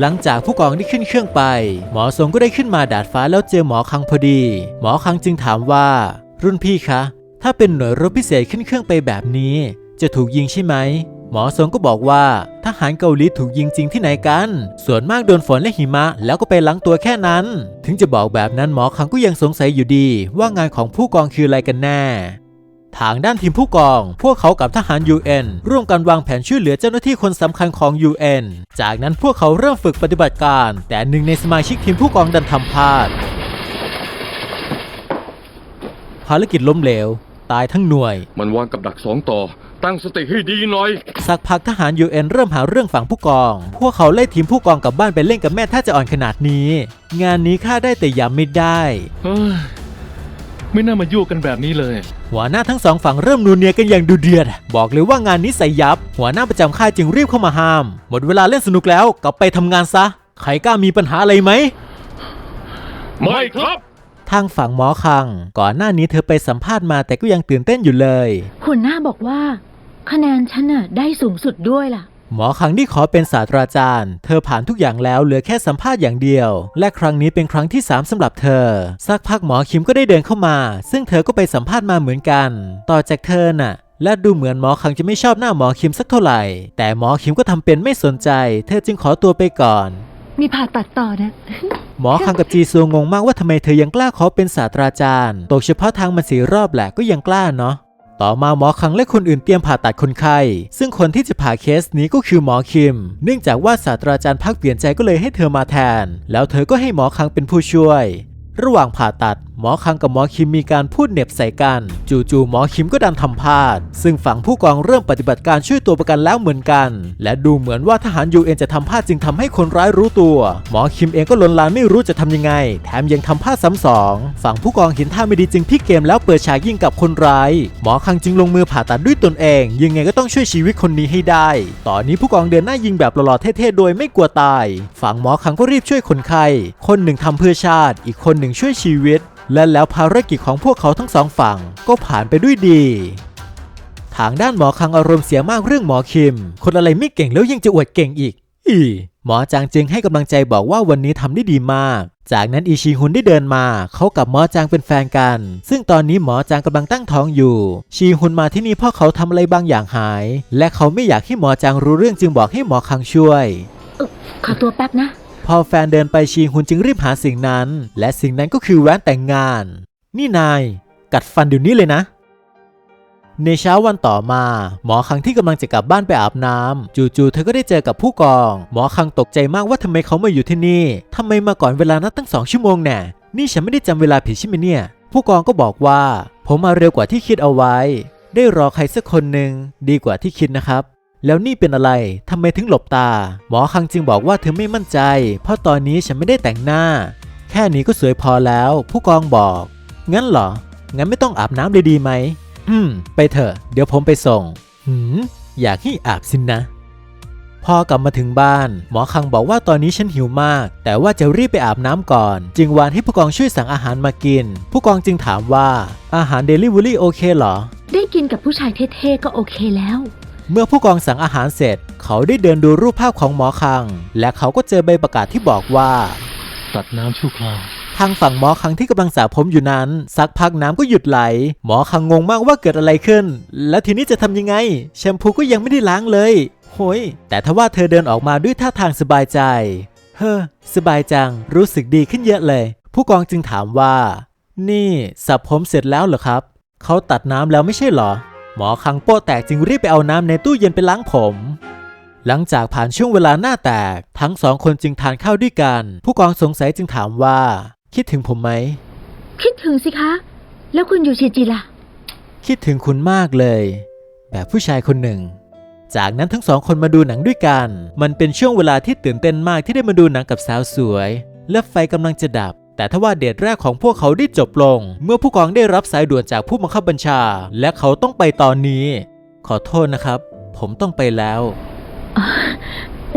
หลังจากผู้กองได้ขึ้นเครื่องไป หมอทรงก็ได้ขึ้นมาดาดฟ้าแล้วเจอหมอคังพอดี หมอคังจึงถามว่า รุ่นพี่คะ ถ้าเป็นหน่วยรบพิเศษขึ้นเครื่องไปแบบนี้ จะถูกยิงใช่ไหมหมอทรงก็บอกว่าทหารเกาหลีถูกยิงจริงที่ไหนกัน ส่วนมากโดนฝนและหิมะ แล้วก็ไปล้างตัวแค่นั้น ถึงจะบอกแบบนั้นหมอคังก็ยังสงสัยอยู่ดี ว่างานของผู้กองคืออะไรกันแน่ ทางด้านทีมผู้กอง พวกเขากับทหาร UN ร่วมกันวางแผนช่วยเหลือเจ้าหน้าที่คนสำคัญของ UN จากนั้นพวกเขาเริ่มฝึกปฏิบัติการ แต่หนึ่งในสมาชิกทีมผู้กองดันทำพลาด ภารกิจล้มเหลว ตายทั้งหน่วย มันวางกับดักสองต่อ ตั้งสติให้ดีหน่อย สักพักทหาร UN เริ่มหาเรื่องฝังผู้กอง พวกเขาไล่ทีมผู้กองกลับบ้านไปเล่นกับแม่ถ้าจะอ่อนขนาดนี้ งานนี้ฆ่าได้แต่ยำไม่ได้เฮ้ย ไม่น่ามายั่วกันแบบนี้เลย หัวหน้าทั้งสองฝั่งเริ่มนูนเนียกันอย่างดูเดือด บอกเลยว่างานนี้ใส่ยับ หัวหน้าประจำค่ายจึงรีบเข้ามาห้าม หมดเวลาเล่นสนุกแล้วกลับไปทำงานซะ ใครกล้ามีปัญหาอะไรไหม ไม่ครับ ทางฝั่งหมอคัง ก่อนหน้านี้เธอไปสัมภาษณ์มาแต่ก็ยังตื่นเต้นอยู่เลย หัวหน้าบอกว่า คะแนนฉันน่ะได้สูงสุดด้วยล่ะ หมอคังที่ขอเป็นศาสตราจารย์ เธอผ่านทุกอย่างแล้วเหลือแค่สัมภาษณ์อย่างเดียว และครั้งนี้เป็นครั้งที่ 3สำหรับเธอ สักพักหมอคิมก็ได้เดินเข้ามา ซึ่งเธอก็ไปสัมภาษณ์มาเหมือนกัน ต่อจากเธอน่ะและดูเหมือนหมอคังจะไม่ชอบหน้าหมอคิมสักเท่าไหร่ แต่หมอคิมก็ทำเป็นไม่สนใจ เธอจึงขอตัวไปก่อน มีผ่าตัดต่อนะ หมอคังกับจีซูงงมากว่าทำไมเธอยังกล้าขอเป็นศาสตราจารย์ ตกเฉพาะทางมันสีรอบแหละก็ยังกล้าเนาะ ต่อมาหมอคังและคนอื่นเตรียมผ่าตัดคนไข้ ซึ่งคนที่จะผ่าเคสนี้ก็คือหมอคิม เนื่องจากว่าศาสตราจารย์พักเปลี่ยนใจก็เลยให้เธอมาแทน แล้วเธอก็ให้หมอคังเป็นผู้ช่วย ระหว่างผ่าตัดหมอคังกับหมอคิมมีการพูดเหน็บใส่กัน จู่ๆหมอคิมก็ดันทำพลาด ซึ่งฝั่งผู้กองเริ่มปฏิบัติการช่วยตัวประกันแล้วเหมือนกัน และดูเหมือนว่าทหารยูเอ็นจะทำพลาดจึงทำให้คนร้ายรู้ตัว หมอคิมเองก็ลนลานไม่รู้จะทำยังไง แถมยังทำพลาดซ้ำสองฝั่งผู้กองเห็นท่าไม่ดีจึงพลิกเกมแล้วเปิดฉากยิงกับคนร้าย หมอคังจึงลงมือผ่าตัดด้วยตนเอง ยังไงก็ต้องช่วยชีวิตคนนี้ให้ได้ ตอนนี้ผู้กองเดินหน้ายิงแบบหล่อๆเท่ๆโดยไม่กลัวตาย ฝั่งหมอคังก็รีบช่วยคนไข้ คนหนึ่งทำเพื่อชาติ อีกคนหนึ่งช่วยชีวิตและแล้วภารกิจของพวกเขาทั้งสองฝั่งก็ผ่านไปด้วยดี ทางด้านหมอคังอารมณ์เสียมากเรื่องหมอคิม คนอะไรไม่เก่งแล้วยังจะอวดเก่งอีก อีหมอจางจึงให้กำลังใจบอกว่าวันนี้ทำได้ดีมาก จากนั้นอีชีฮุนได้เดินมา เขากับหมอจางเป็นแฟนกัน ซึ่งตอนนี้หมอจางกำลังตั้งท้องอยู่ ชีฮุนมาที่นี่เพราะเขาทำอะไรบางอย่างหาย และเขาไม่อยากให้หมอจางรู้เรื่องจึงบอกให้หมอคังช่วย ขอตัวแป๊บนะ พอแฟนเดินไปชีฮุนจึงรีบหาสิ่งนั้น และสิ่งนั้นก็คือแหวนแต่งงาน นี่นาย กัดฟันเดี๋ยวนี้เลยนะ ในเช้าวันต่อมา หมอคังที่กำลังจะกลับบ้านไปอาบน้ำจู่ๆเธอก็ได้เจอกับผู้กอง หมอคังตกใจมากว่าทำไมเขามาอยู่ที่นี่ทำไมมาก่อนเวลานัดตั้งสองชั่วโมงแน่นี่ฉันไม่ได้จำเวลาผิดใช่ไหมเนี่ย ผู้กองก็บอกว่า ผมมาเร็วกว่าที่คิดเอาไว้ ได้รอใครสักคนหนึ่งดีกว่าที่คิดนะครับ แล้วนี่เป็นอะไรทำไมถึงหลบตา หมอคังจึงบอกว่าเธอไม่มั่นใจ เพราะตอนนี้ฉันไม่ได้แต่งหน้า แค่นี้ก็สวยพอแล้ว ผู้กองบอก งั้นเหรอ งั้นไม่ต้องอาบน้ำเลยดีไหม อืม ไปเถอะ เดี๋ยวผมไปส่ง หืม อยากให้อาบสินนะ พอกลับมาถึงบ้าน หมอคังบอกว่าตอนนี้ฉันหิวมาก แต่ว่าจะรีบไปอาบน้ำก่อน จึงวานให้ผู้กองช่วยสั่งอาหารมากิน ผู้กองจึงถามว่า อาหารเดลิเวอรี่โอเคเหรอ ได้กินกับผู้ชายเท่ๆก็โอเคแล้ว เมื่อผู้กองสั่งอาหารเสร็จ เขาได้เดินดูรูปภาพของหมอคัง และเขาก็เจอใบประกาศที่บอกว่า ตัดน้ำชั่วคราวทางฝั่งหมอคังที่กำลังสระผมอยู่นั้น สักพักน้ำก็หยุดไหล หมอคังงงมากว่าเกิดอะไรขึ้น และทีนี้จะทำยังไง แชมพูก็ยังไม่ได้ล้างเลยโหยแต่ทว่าเธอเดินออกมาด้วยท่าทางสบายใจ เฮ้อสบายจังรู้สึกดีขึ้นเยอะเลย ผู้กองจึงถามว่า นี่สระผมเสร็จแล้วเหรอครับ เขาตัดน้ำแล้วไม่ใช่เหรอ หมอคังโป้แตกจึงรีบไปเอาน้ำในตู้เย็นไปล้างผม หลังจากผ่านช่วงเวลาหน้าแตก ทั้งสองคนจึงทานข้าวด้วยกัน ผู้กองสงสัยจึงถามว่า คิดถึงผมไหม คิดถึงสิคะ แล้วคุณอยู่ชิจิล่ะ คิดถึงคุณมากเลย แบบผู้ชายคนหนึ่ง จากนั้นทั้งสองคนมาดูหนังด้วยกัน มันเป็นช่วงเวลาที่ตื่นเต้นมากที่ได้มาดูหนังกับสาวสวย และไฟกำลังจะดับ แต่ทว่าเดทแรกของพวกเขาได้จบลง เมื่อผู้กองได้รับสายด่วนจากผู้บังคับบัญชา และเขาต้องไปตอนนี้ ขอโทษนะครับ ผมต้องไปแล้ว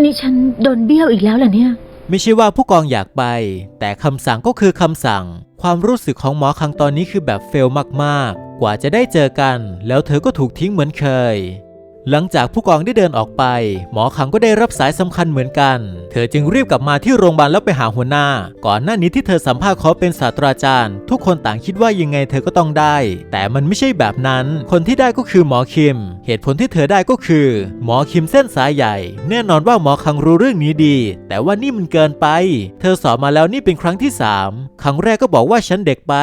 นี่ฉันโดนเบี้ยวอีกแล้วเหรอเนี่ย ไม่ใช่ว่าผู้กองอยากไป แต่คำสั่งก็คือคำสั่ง ความรู้สึกของหมอคังตอนนี้คือแบบเฟลมากๆ กว่าจะได้เจอกัน แล้วเธอก็ถูกทิ้งเหมือนเคย หลังจากผู้กองได้เดินออกไป หมอคังก็ได้รับสายสำคัญเหมือนกัน เธอจึงรีบกลับมาที่โรงพยาบาลแล้วไปหาหัวหน้า ก่อนหน้านี้ที่เธอสัมภาษณ์เขาเป็นศาสตราจารย์ ทุกคนต่างคิดว่ายังไงเธอก็ต้องได้ แต่มันไม่ใช่แบบนั้น คนที่ได้ก็คือหมอคิม เหตุผลที่เธอได้ก็คือ หมอคิมเส้นสายใหญ่ แน่นอนว่าหมอคังรู้เรื่องนี้ดี แต่ว่านี่มันเกินไป เธอสอบมาแล้วนี่เป็นครั้งที่สามครั้งแรกก็บอกว่าฉันเด็กไป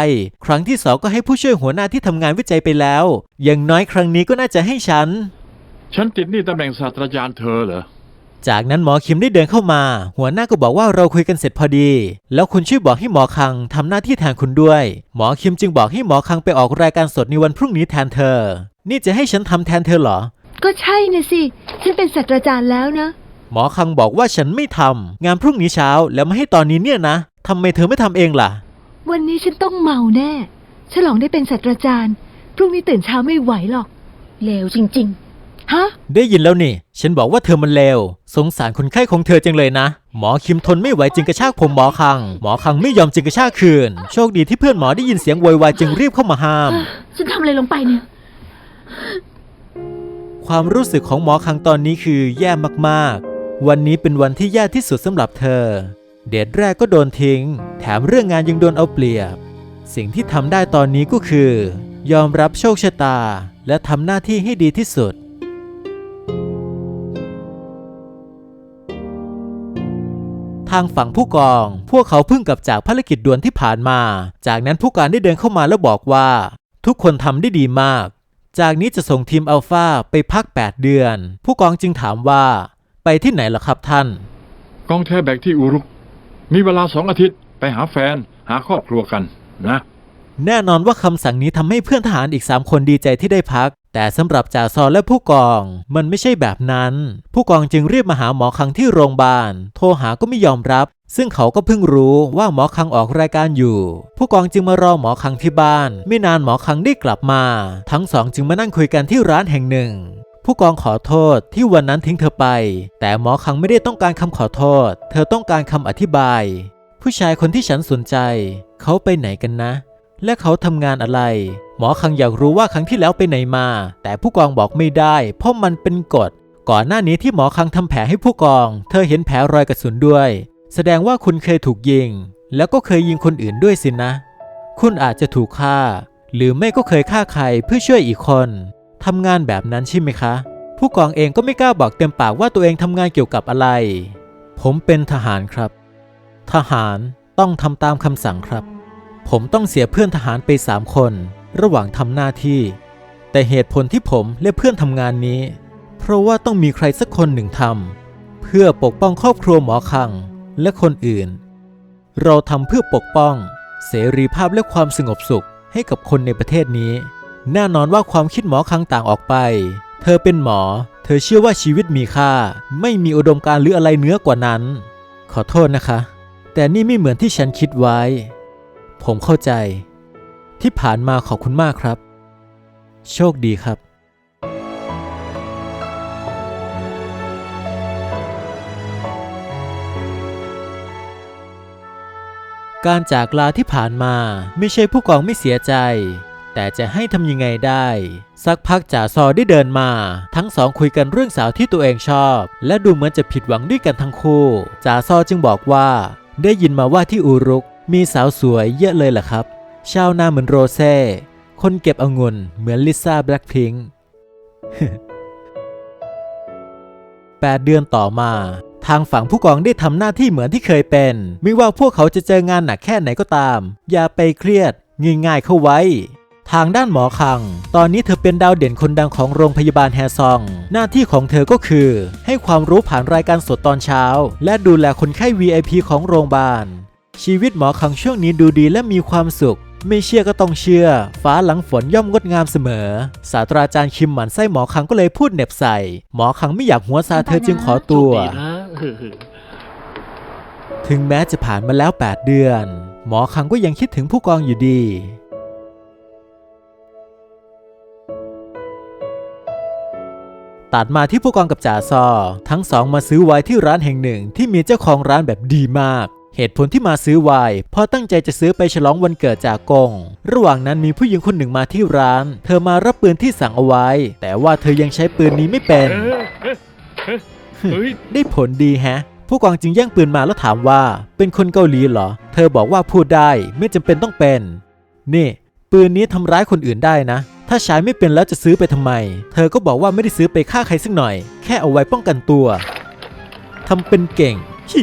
ครั้งที่สองก็ให้ผู้ช่วยหัวหน้าที่ทำงานวิจัยไปแล้ว อย่างน้อยครั้งนี้ก็น่าจะให้ฉัน ฉันติดหนี่ตำแหน่งศาสตราจารย์เธอเหรอ จากนั้นหมอคิมได้เดินเข้ามา หัวหน้าก็บอกว่าเราคุยกันเสร็จพอดี แล้วคุณช่วยบอกให้หมอคังทำหน้าที่แทนคุณด้วย หมอคิมจึงบอกให้หมอคังไปออกรายการสดในวันพรุ่งนี้แทนเธอ นี่จะให้ฉันทำแทนเธอเหรอ ก็ใช่นะสิ ฉันเป็นศาสตราจารย์แล้วนะ หมอคังบอกว่าฉันไม่ทำงานพรุ่งนี้เช้าแล้วมาให้ตอนนี้เนี่ยนะทำไมเธอไม่ทำเองล่ะ วันนี้ฉันต้องเมาแน่ ฉลองได้เป็นศาสตราจารย์ พรุ่งนี้ตื่นเช้าไม่ไหวหรอก เลวจริง ฮะ ได้ยินแล้วนี่ ฉันบอกว่าเธอมันเลว สงสารคนไข้ของเธอจังเลยนะ หมอคิมทนไม่ไหวจึงกระชากผมหมอคัง หมอคังไม่ยอมจึงกระชากคืน โชคดีที่เพื่อนหมอได้ยินเสียงโวยวายจึงรีบเข้ามาห้ามๆฉันทำอะไรลงไปเนี่ย ความรู้สึกของหมอคังตอนนี้คือแย่มากๆ วันนี้เป็นวันที่แย่ที่สุดสำหรับเธอ เดทแรกก็โดนทิ้ง แถมเรื่องงานยังโดนเอาเปรียบ สิ่งที่ทำได้ตอนนี้ก็คือ ยอมรับโชคชะตา และทำหน้าที่ให้ดีที่สุด ทางฝั่งผู้กอง พวกเขาเพิ่งกลับจากภารกิจด่วนที่ผ่านมา จากนั้นผู้การได้เดินเข้ามาแล้วบอกว่า ทุกคนทำได้ดีมาก จากนี้จะส่งทีมอัลฟาไปพัก 8 เดือน ผู้กองจึงถามว่า ไปที่ไหนล่ะครับท่าน กองแทแบกที่อุรุก มีเวลาสองอาทิตย์ไปหาแฟนหาครอบครัวกันนะ แน่นอนว่าคำสั่งนี้ทำให้เพื่อนทหารอีก 3 คนดีใจที่ได้พัก แต่สำหรับจ่าซอและผู้กองมันไม่ใช่แบบนั้น ผู้กองจึงรีบมาหาหมอคังที่โรงพยาบาล โทรหาก็ไม่ยอมรับ ซึ่งเขาก็เพิ่งรู้ว่าหมอคังออกรายการอยู่ ผู้กองจึงมารอหมอคังที่บ้าน ไม่นานหมอคังได้กลับมา ทั้งสองจึงมานั่งคุยกันที่ร้านแห่งหนึ่ง ผู้กองขอโทษที่วันนั้นทิ้งเธอไป แต่หมอคังไม่ได้ต้องการคำขอโทษ เธอต้องการคำอธิบาย ผู้ชายคนที่ฉันสนใจ เขาไปไหนกันนะ และเขาทำงานอะไร มอคังอยากรู้ว่าครั้งที่แล้วไปไหนมา แต่ผู้กองบอกไม่ได้ เพราะมันเป็นกฎ ก่อนหน้านี้ที่หมอคังทำแผลให้ผู้กอง เธอเห็นแผลรอยกระสุนด้วย แสดงว่าคุณเคยถูกยิง แล้วก็เคยยิงคนอื่นด้วยสินะ คุณอาจจะถูกฆ่า หรือไม่ก็เคยฆ่าใครเพื่อช่วยอีกคนทำงานแบบนั้นใช่ไหมคะ ผู้กองเองก็ไม่กล้าบอกเต็มปากว่าตัวเองทำงานเกี่ยวกับอะไร ผมเป็นทหารครับ ทหารต้องทำตามคำสั่งครับ ผมต้องเสียเพื่อนทหารไปสามคน ระหว่างทำหน้าที่ แต่เหตุผลที่ผมและเพื่อนทำงานนี้ เพราะว่าต้องมีใครสักคนหนึ่งทำเพื่อปกป้องครอบครัวหมอคังและคนอื่น เราทำเพื่อปกป้อง เสรีภาพและความสงบสุขให้กับคนในประเทศนี้ แน่นอนว่าความคิดหมอคังต่างออกไป เธอเป็นหมอ เธอเชื่อว่าชีวิตมีค่า ไม่มีอุดมการณ์หรืออะไรเนื้อกว่านั้น ขอโทษนะคะ แต่นี่ไม่เหมือนที่ฉันคิดไว้ ผมเข้าใจ ที่ผ่านมาขอบคุณมากครับ โชคดีครับการจากลาที่ผ่านมาไม่ใช่ผู้กองไม่เสียใจ แต่จะให้ทำยังไงได้ สักพักจ่าซอได้เดินมา ทั้งสองคุยกันเรื่องสาวที่ตัวเองชอบ และดูเหมือนจะผิดหวังด้วยกันทั้งคู่จ่าซอจึงบอกว่า ได้ยินมาว่าที่อูรุก มีสาวสวยเยอะเลยล่ะครับ ชาวนาเหมือนโรเซ่ คนเก็บองุ่นเหมือนลิซ่าแบล็คพิงค์8เดือนต่อมา ทางฝั่งผู้กองได้ทำหน้าที่เหมือนที่เคยเป็น ไม่ว่าพวกเขาจะเจองานหนักแค่ไหนก็ตาม อย่าไปเครียดง่ายๆเข้าไว้ ทางด้านหมอคัง ตอนนี้เธอเป็นดาวเด่นคนดังของโรงพยาบาลแฮซอง หน้าที่ของเธอก็คือ ให้ความรู้ผ่านรายการสดตอนเช้า และดูแลคนไข้ VIP ของโรงพยาบาลชีวิตหมอคังช่วงนี้ดูดีและมีความสุข ไม่เชื่อก็ต้องเชื่อ ฟ้าหลังฝนย่อมงดงามเสมอ ศาสตราจารย์คิมหมันไส้หมอคังก็เลยพูดเหน็บใส่ หมอคังไม่อยากหัวซาเธอจึงขอตัวถึงแม้จะผ่านมาแล้ว 8 เดือน หมอคังก็ยังคิดถึงผู้กองอยู่ดี ตัดมาที่ผู้กองกับจ่าซอ ทั้งสองมาซื้อไว้ที่ร้านแห่งหนึ่งที่มีเจ้าของร้านแบบดีมาก เหตุผลที่มาซื้อไวน์เพราะตั้งใจจะซื้อไปฉลองวันเกิดจากกง ระหว่างนั้นมีผู้หญิงคนหนึ่งมาที่ร้าน เธอมารับปืนที่สั่งเอาไว้ แต่ว่าเธอยังใช้ปืนนี้ไม่เป็น ได้ผลดีแฮะ ผู้กองจึงแย่งปืนมาแล้วถามว่า เป็นคนเกาหลีเหรอ เธอบอกว่าพูดได้ไม่จำเป็นต้องเป็น นี่ ปืนนี้ทำร้ายคนอื่นได้นะ ถ้าใช้ไม่เป็นแล้วจะซื้อไปทำไม เธอก็บอกว่าไม่ได้ซื้อไปฆ่าใครสักหน่อย แค่เอาไว้ป้องกันตัวทำเป็นเก่งฮิ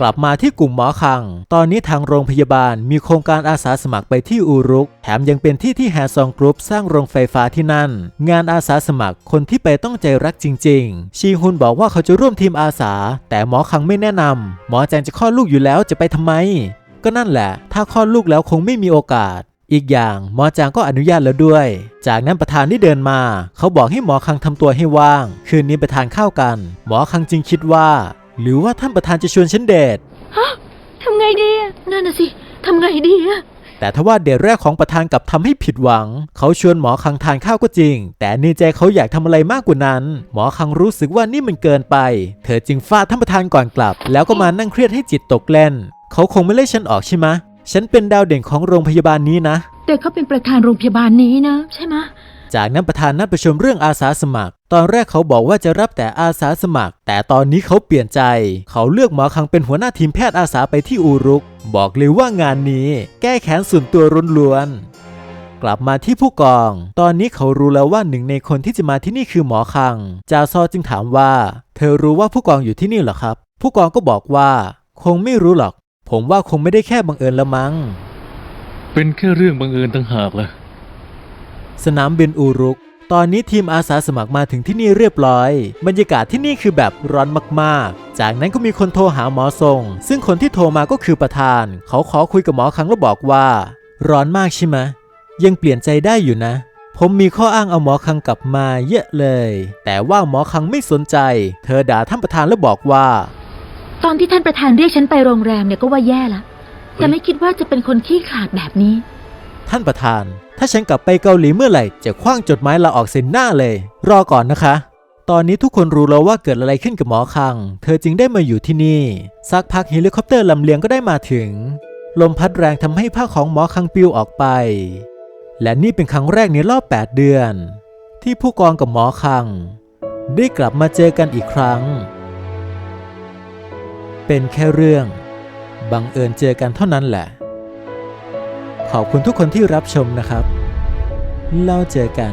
กลับมาที่กลุ่มหมอคัง ตอนนี้ทางโรงพยาบาลมีโครงการอาสาสมัครไปที่อูรุก แถมยังเป็นที่ที่แฮซองกรุ๊ปสร้างโรงไฟฟ้าที่นั่น งานอาสาสมัครคนที่ไปต้องใจรักจริง ๆ ชีฮุนบอกว่าเขาจะร่วมทีมอาสา แต่หมอคังไม่แนะนำหมอแจงจะคลอดลูกอยู่แล้วจะไปทำไม ก็นั่นแหละ ถ้าคลอดลูกแล้วคงไม่มีโอกาสอีกอย่างหมอจางก็อนุญาตแล้วด้วย จากนั้นประธานได้เดินมา เขาบอกให้หมอคังทำตัวให้ว่าง คืนนี้ไปทานข้าวกัน หมอคังจึงคิดว่า หรือว่าท่านประธานจะชวนฉันเดททำไงดีอะนั่นน่ะสิทำไงดีอะแต่ทว่าเดทแรกของประธานกลับทำให้ผิดหวัง เขาชวนหมอคังทานข้าวก็จริง แต่ในใจเขาอยากทำอะไรมากกว่านั้น หมอคังรู้สึกว่านี่มันเกินไป เธอจึงฟาดท่านประธานก่อนกลับ แล้วก็มานั่งเครียดให้จิตตกเล่น เขาคงไม่ไล่ฉันออกใช่ไหมะฉันเป็นดาวเด่นของโรงพยาบาลนี้นะ แต่เขาเป็นประธานโรงพยาบาลนี้นะ ใช่ไหมะ จากนั้นประธานนัดประชุมเรื่องอาสาสมัคร ตอนแรกเขาบอกว่าจะรับแต่อาสาสมัคร แต่ตอนนี้เขาเปลี่ยนใจ เขาเลือกหมอคังเป็นหัวหน้าทีมแพทย์อาสาไปที่อูรุก บอกเลยว่างานนี้ แก้แค้นส่วนตัวล้วนๆกลับมาที่ผู้กอง ตอนนี้เขารู้แล้วว่าหนึ่งในคนที่จะมาที่นี่คือหมอคัง จาซอจึงถามว่า เธอรู้ว่าผู้กองอยู่ที่นี่หรอครับ ผู้กองก็บอกว่า คงไม่รู้หรอก ผมว่าคงไม่ได้แค่บังเอิญละมั้ง เป็นแค่เรื่องบังเอิญต่างหากล่ะ สนามบินอูรุก ตอนนี้ทีมอาสาสมัครมาถึงที่นี่เรียบร้อย บรรยากาศที่นี่คือแบบร้อนมากๆ จากนั้นก็มีคนโทรหาหมอทรง ซึ่งคนที่โทรมาก็คือประธาน เขาขอคุยกับหมอครั้งแล้วบอกว่า ร้อนมากใช่ไหมยังเปลี่ยนใจได้อยู่นะ ผมมีข้ออ้างเอาหมอคังกลับมาเยอะเลย แต่ว่าหมอคังไม่สนใจ เธอด่าท่านประธานแล้วบอกว่า ตอนที่ท่านประธานเรียกฉันไปโรงแรมเนี่ยก็ว่าแย่ละแต่ไม่คิดว่าจะเป็นคนขี้ขลาดแบบนี้ ท่านประธาน ถ้าฉันกลับไปเกาหลีเมื่อไหร่ จะคว้างจดหมายลาออกเซ็นหน้าเลย รอก่อนนะคะ ตอนนี้ทุกคนรู้แล้วว่าเกิดอะไรขึ้นกับหมอคัง เธอจึงได้มาอยู่ที่นี่ สักพักเฮลิคอปเตอร์ลำเลียงก็ได้มาถึง ลมพัดแรงทำให้ผ้าของหมอคังปลิวออกไป และนี่เป็นครั้งแรกในรอบ 8 เดือน ที่ผู้กองกับหมอคัง ได้กลับมาเจอกันอีกครั้ง เป็นแค่เรื่องบังเอิญเจอกันเท่านั้นแหละ ขอบคุณทุกคนที่รับชมนะครับเล้วเจอกัน